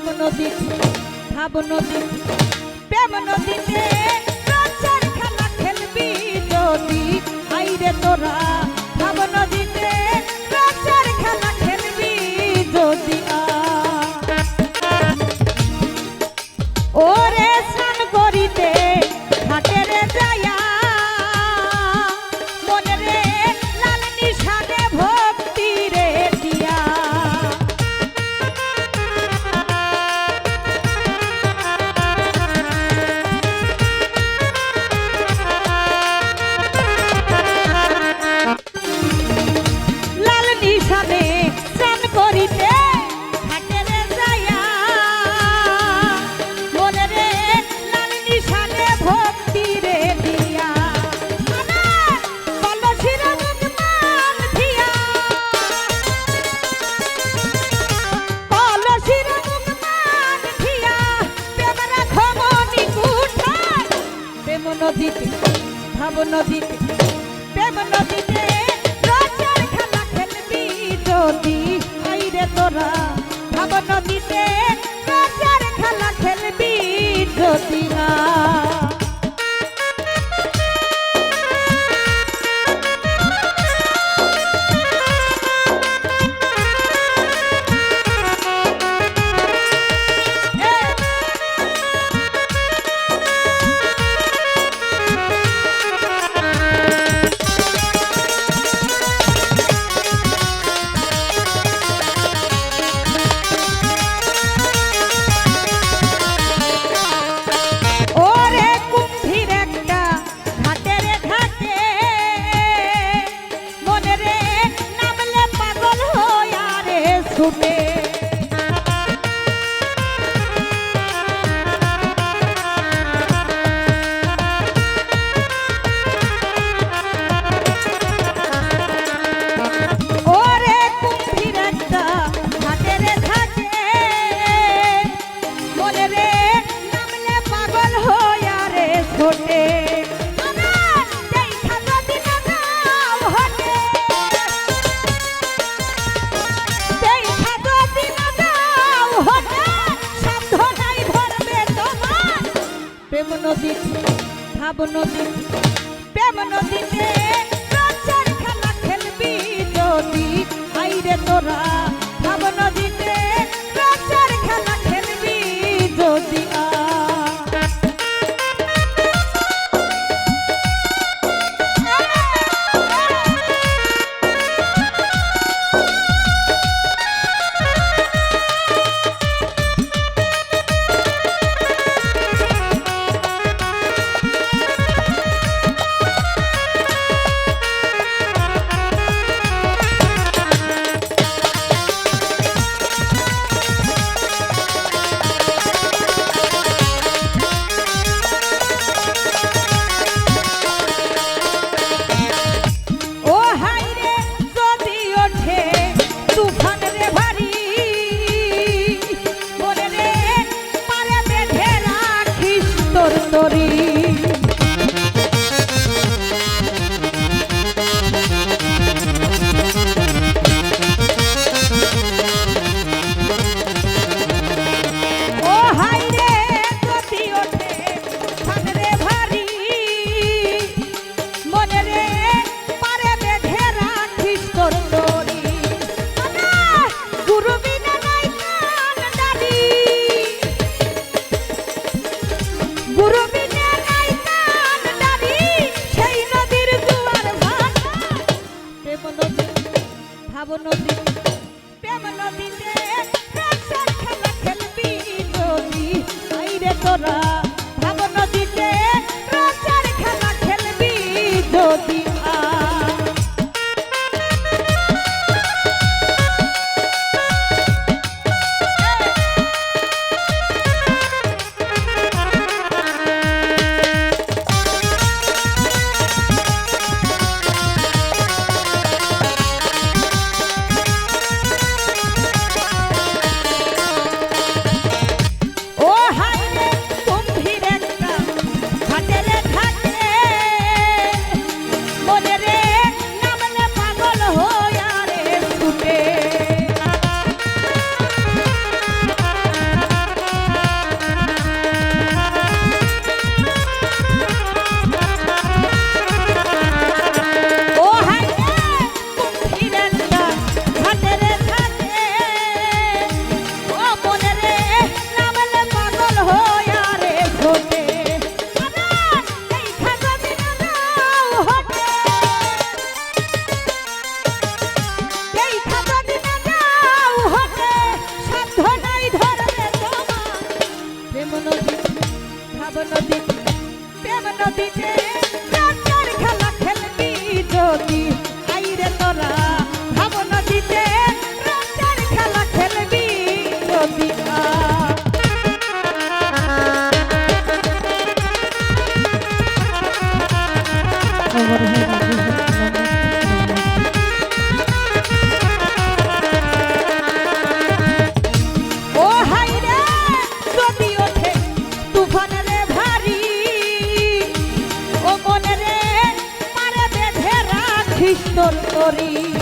প্রেম নদী ভাব নদী প্রেম নদীতে খেলা খেলবি যদি। আইরে তোরা নদীতে, ভাব নদীতে, প্রেম নদীতে রোজের খেলা খেলবি যদি। আইরে তোরা, ভাব নদীতে রোজের খেলা খেলবি যদি না। প্রেম নদী ভাব নদী প্রেম নদীতে রোজের খেলা খেলবি যদি। আইরে তোরা ভাব নদী সুন্দরী love. করি